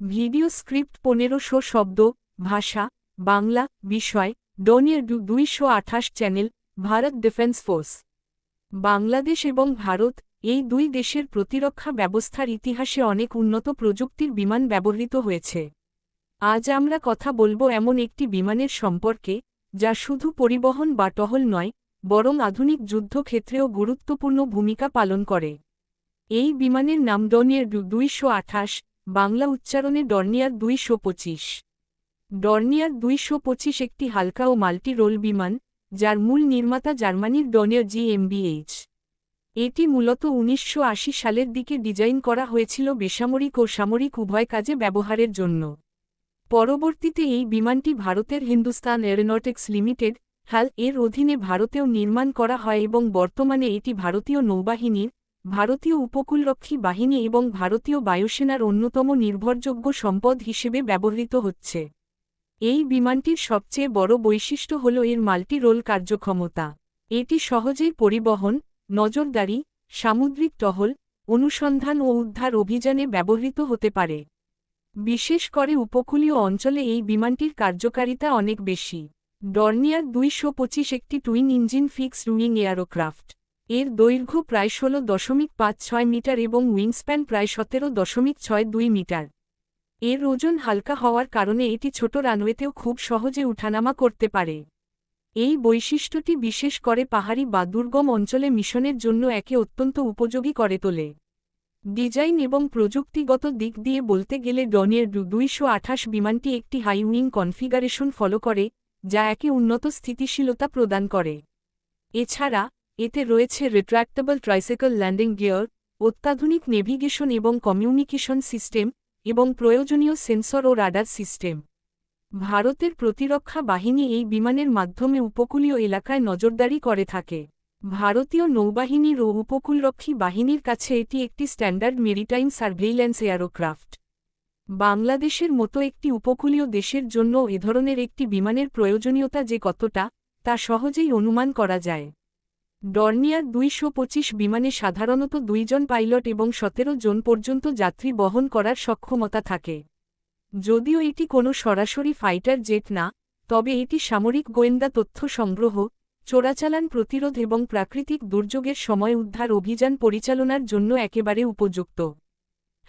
Video script পনেরোশো শব্দ, ভাষা, বাংলা, বিষয় ডনিয়ার দুইশো আঠাশ channel, Bharat defence force. Bangladesh এবং ভারত, এই দুই দেশের প্রতিরক্ষা ব্যবস্থার ইতিহাসে অনেক উন্নত প্রযুক্তির বিমান ব্যবহৃত হয়েছে। আজ আমরা কথা বলব এমন একটি বিমানের সম্পর্কে, যা শুধু পরিবহন বা টহল নয়, বরং আধুনিক যুদ্ধক্ষেত্রেও গুরুত্বপূর্ণ ভূমিকা পালন করে। এই বিমানের নাম ডনিয়ার দুইশো আঠাশ বাংলা উচ্চারণে ডর্নিয়ার দুইশো পঁচিশ। ডর্নিয়ার দুইশো পঁচিশ একটি হালকা ও মাল্টি রোল বিমান, যার মূল নির্মাতা জার্মানির ডনিয়ার জিএমবিএইচ এটি মূলত উনিশশো আশি সালের দিকে ডিজাইন করা হয়েছিল বেসামরিক ও সামরিক উভয় কাজে ব্যবহারের জন্য। পরবর্তীতে এই বিমানটি ভারতের হিন্দুস্তান এরোনটিক্স লিমিটেড হাল এর অধীনে ভারতেও নির্মাণ করা হয় এবং বর্তমানে এটি ভারতীয় নৌবাহিনীর ভারতীয় উপকূলরক্ষী বাহিনী এবং ভারতীয় বায়ুসেনার অন্যতম নির্ভরযোগ্য সম্পদ হিসেবে ব্যবহৃত হচ্ছে। এই বিমানটির সবচেয়ে বড় বৈশিষ্ট্য হল এর মাল্টি রোল কার্যক্ষমতা। এটি সহজেই পরিবহন, নজরদারি, সামুদ্রিক টহল, অনুসন্ধান ও উদ্ধার অভিযানে ব্যবহৃত হতে পারে। বিশেষ করে উপকূলীয় অঞ্চলে এই বিমানটির কার্যকারিতা অনেক বেশি। ডর্নিয়ার দুইশো পঁচিশ একটি twin engine fixed wing aircraft. এর দৈর্ঘ্য প্রায় ষোল দশমিক পাঁচ ছয় মিটার এবং উইংস্প্যান প্রায় সতেরো দশমিক ছয় দুই মিটার। এর ওজন হালকা হওয়ার কারণে এটি ছোট রানওয়েতেও খুব সহজে উঠানামা করতে পারে। এই বৈশিষ্ট্যটি বিশেষ করে পাহাড়ি বা দুর্গম অঞ্চলে মিশনের জন্য একে অত্যন্ত উপযোগী করে তোলে। ডিজাইন এবং প্রযুক্তিগত দিক দিয়ে বলতে গেলে ডনের দুইশো আঠাশ বিমানটি একটি হাইউইং কনফিগারেশন ফলো করে, যা একে উন্নত স্থিতিশীলতা প্রদান করে। এছাড়া এতে রয়েছে রিট্র্যাক্টেবল ট্রাইসাইকেল ল্যান্ডিং গিয়ার অত্যাধুনিক নেভিগেশন এবং কমিউনিকেশন সিস্টেম এবং প্রয়োজনীয় সেন্সর ও রাডার সিস্টেম ভারতের প্রতিরক্ষা বাহিনী এই বিমানের মাধ্যমে উপকূলীয় এলাকায় নজরদারি করে থাকে। ভারতীয় নৌবাহিনীর ও উপকূলরক্ষী বাহিনীর কাছে এটি একটি স্ট্যান্ডার্ড মেরিটাইম সার্ভেইল্যান্স এয়ারোক্রাফট বাংলাদেশের মতো একটি উপকূলীয় দেশের জন্য এ ধরনের একটি বিমানের প্রয়োজনীয়তা যে কতটা, তা সহজেই অনুমান করা যায়। ডর্নিয়ার দুইশো পঁচিশ বিমানে সাধারণত দুইজন পাইলট এবং সতেরো জন পর্যন্ত যাত্রী বহন করার সক্ষমতা থাকে। যদিও এটি কোনো সরাসরি ফাইটার জেট না, তবে এটি সামরিক গোয়েন্দা তথ্য সংগ্রহ, চোরাচালান প্রতিরোধ এবং প্রাকৃতিক দুর্যোগের সময় উদ্ধার অভিযান পরিচালনার জন্য একেবারে উপযুক্ত।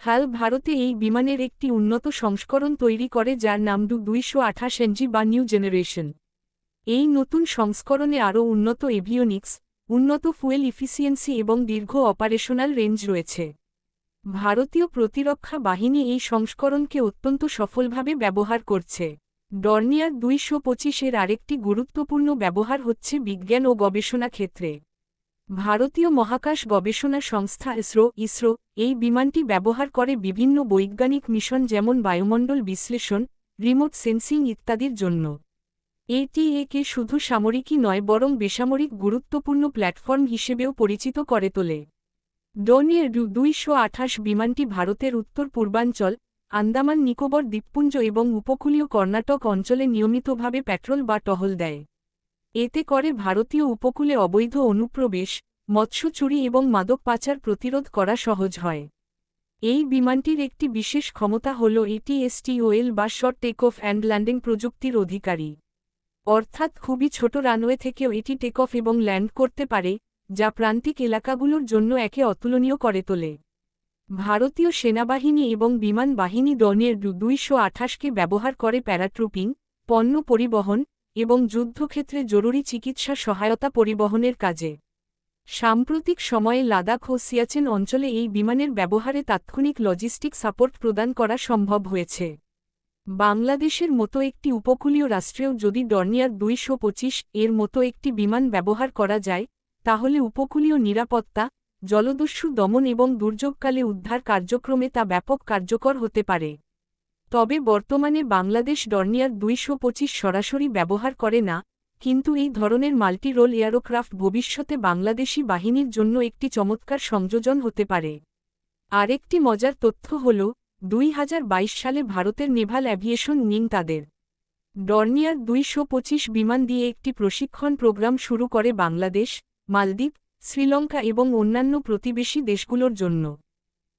হাল ভারতে এই বিমানের একটি উন্নত সংস্করণ তৈরি করে যার নাম ডু দুইশো আঠাশ এনজি বা নিউ জেনারেশন। এই নতুন সংস্করণে আরও উন্নত এভিওনিক্স উন্নত ফুয়েল ইফিসিয়েন্সি এবং দীর্ঘ অপারেশনাল রেঞ্জ রয়েছে। ভারতীয় প্রতিরক্ষা বাহিনী এই সংস্করণকে অত্যন্ত সফলভাবে ব্যবহার করছে। ডর্নিয়ার দুইশো পঁচিশের আরেকটি গুরুত্বপূর্ণ ব্যবহার হচ্ছে বিজ্ঞান ও গবেষণা ক্ষেত্রে। ভারতীয় মহাকাশ গবেষণা সংস্থা ইসরো ইসরো এই বিমানটি ব্যবহার করে বিভিন্ন বৈজ্ঞানিক মিশন যেমন বায়ুমণ্ডল বিশ্লেষণ, রিমোট সেন্সিং ইত্যাদির জন্য। এটি একে শুধু সামরিকই নয়, বরং বেসামরিক গুরুত্বপূর্ণ প্ল্যাটফর্ম হিসেবেও পরিচিত করে তোলে। ডোনিয়ের দুইশো আঠাশ বিমানটি ভারতের উত্তর পূর্বাঞ্চল, আন্দামান, নিকোবর দ্বীপপুঞ্জ এবং উপকূলীয় কর্ণাটক অঞ্চলে নিয়মিতভাবে প্যাট্রোল বা টহল দেয়। এতে করে ভারতীয় উপকূলে অবৈধ অনুপ্রবেশ, মৎস্য চুরি এবং মাদক পাচার প্রতিরোধ করা সহজ হয়। এই বিমানটির একটি বিশেষ ক্ষমতা হল এটি এসটিওএল বা short take off and landing প্রযুক্তির অধিকারী। অর্থাৎ খুবই ছোট রানওয়ে থেকেও এটি টেক অফ এবং ল্যান্ড করতে পারে, যা প্রান্তিক এলাকাগুলোর জন্য একে অতুলনীয় করে তোলে। ভারতীয় সেনাবাহিনী এবং বিমান বাহিনী ডনের দুইশো আঠাশকে ব্যবহার করে প্যারাট্রুপিং, পণ্য পরিবহন এবং যুদ্ধক্ষেত্রে জরুরি চিকিৎসা সহায়তা পরিবহনের কাজে। সাম্প্রতিক সময়ে লাদাখ ও সিয়াচেন অঞ্চলে এই বিমানের ব্যবহারে তাৎক্ষণিক লজিস্টিক সাপোর্ট প্রদান করা সম্ভব হয়েছে। বাংলাদেশের মতো একটি উপকূলীয় রাষ্ট্রেও যদি ডর্নিয়ার দুইশো পঁচিশ এর মতো একটি বিমান ব্যবহার করা যায়, তাহলে উপকূলীয় নিরাপত্তা, জলদস্যু দমন এবং দুর্যোগকালে উদ্ধার কার্যক্রমে তা ব্যাপক কার্যকর হতে পারে। তবে বর্তমানে বাংলাদেশ ডর্নিয়ার দুইশো পঁচিশ সরাসরি ব্যবহার করে না, কিন্তু এই ধরনের মাল্টি রোল এয়ারোক্রাফট ভবিষ্যতে বাংলাদেশি বাহিনীর জন্য একটি চমৎকার সংযোজন হতে পারে। আরেকটি মজার তথ্য হল দুই হাজার বাইশ সালে ভারতের নেভাল অ্যাভিয়েশন উইং তাদের। ডর্নিয়ার দুইশো পঁচিশ বিমান দিয়ে একটি প্রশিক্ষণ প্রোগ্রাম শুরু করে বাংলাদেশ, মালদ্বীপ, শ্রীলঙ্কা এবং অন্যান্য প্রতিবেশী দেশগুলোর জন্য।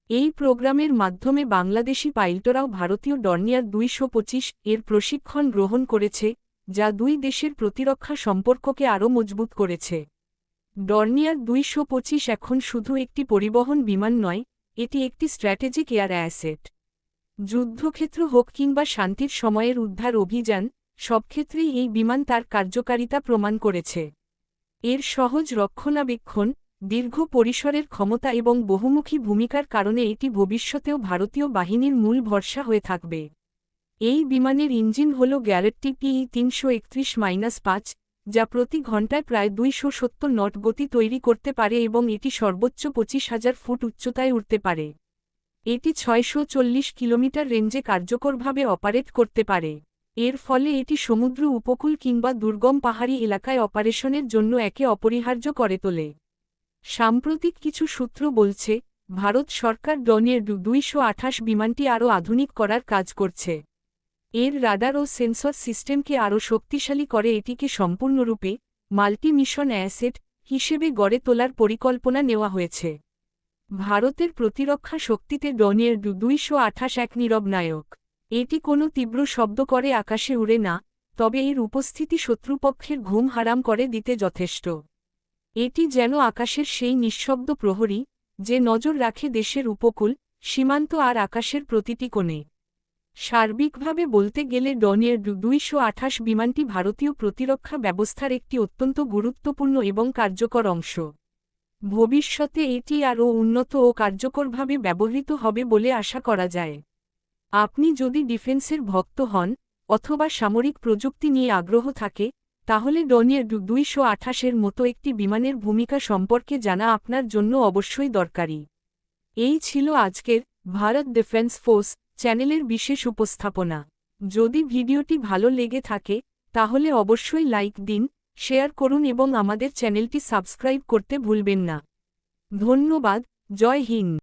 এই প্রোগ্রামের মাধ্যমে বাংলাদেশি পাইলটরাও ভারতীয় ডর্নিয়ার দুইশো পঁচিশ এর প্রশিক্ষণ গ্রহণ করেছে, যা দুই দেশের প্রতিরক্ষা সম্পর্ককে আরও মজবুত করেছে। ডর্নিয়ার দুইশো পঁচিশ এখন শুধু একটি পরিবহন বিমান নয় এটি একটি স্ট্র্যাটেজিক এয়ার অ্যাসেট। যুদ্ধক্ষেত্র হোক কিংবা শান্তির সময়ের উদ্ধার অভিযান, সব ক্ষেত্রেই এই বিমান তার কার্যকারিতা প্রমাণ করেছে। এর সহজ রক্ষণাবেক্ষণ, দীর্ঘ পরিসরের ক্ষমতা এবং বহুমুখী ভূমিকার কারণে এটি ভবিষ্যতেও ভারতীয় বাহিনীর মূল ভরসা হয়ে থাকবে। এই বিমানের ইঞ্জিন হল গ্যারেটটি পিই তিনশো একত্রিশ মাইনাস পাঁচ যা প্রতি ঘণ্টায় প্রায় দুইশো সত্তর নট গতি তৈরি করতে পারে এবং এটি সর্বোচ্চ পঁচিশ হাজার ফুট উচ্চতায় উঠতে পারে। এটি ছয়শো চল্লিশ কিলোমিটার রেঞ্জে কার্যকরভাবে অপারেট করতে পারে। এর ফলে এটি সমুদ্র উপকূল কিংবা দুর্গম পাহাড়ি এলাকায় অপারেশনের জন্য একে অপরিহার্য করে তোলে। সাম্প্রতিক কিছু সূত্র বলছে, ভারত সরকার ডনের দুইশো আঠাশ বিমানটি আরও আধুনিক করার কাজ করছে। এর রাডার ও সেন্সর সিস্টেমকে আরও শক্তিশালী করে এটিকে সম্পূর্ণরূপে মাল্টিমিশন অ্যাসেট হিসেবে গড়ে তোলার পরিকল্পনা নেওয়া হয়েছে। ভারতের প্রতিরক্ষা শক্তিতে ডনের দুইশো আঠাশ এক নীরব নায়ক। এটি কোনো তীব্র শব্দ করে আকাশে উড়ে না, তবে এর উপস্থিতি শত্রুপক্ষের ঘুম হারাম করে দিতে যথেষ্ট। এটি যেন আকাশের সেই নিঃশব্দ প্রহরী, যে নজর রাখে দেশের উপকূল, সীমান্ত আর আকাশের প্রতিটি কোণে। সার্বিকভাবে বলতে গেলে ডনের দুইশো আঠাশ বিমানটি ভারতীয় প্রতিরক্ষা ব্যবস্থার একটি অত্যন্ত গুরুত্বপূর্ণ এবং কার্যকর অংশ। ভবিষ্যতে এটি আরও উন্নত ও কার্যকরভাবে ব্যবহৃত হবে বলে আশা করা যায়। আপনি যদি ডিফেন্সের ভক্ত হন, অথবা সামরিক প্রযুক্তি নিয়ে আগ্রহ থাকে, তাহলে ডনিয়ার দুইশো আঠাশের মতো একটি বিমানের ভূমিকা সম্পর্কে জানা আপনার জন্য অবশ্যই দরকারি। এই ছিল আজকের ভারত ডিফেন্স ফোর্স চ্যানেলের বিশেষ উপস্থাপনা। যদি ভিডিওটি ভালো লেগে থাকে, তাহলে অবশ্যই লাইক দিন, শেয়ার করুন এবং আমাদের চ্যানেলটি সাবস্ক্রাইব করতে ভুলবেন না। ধন্যবাদ, জয় হিন্দ।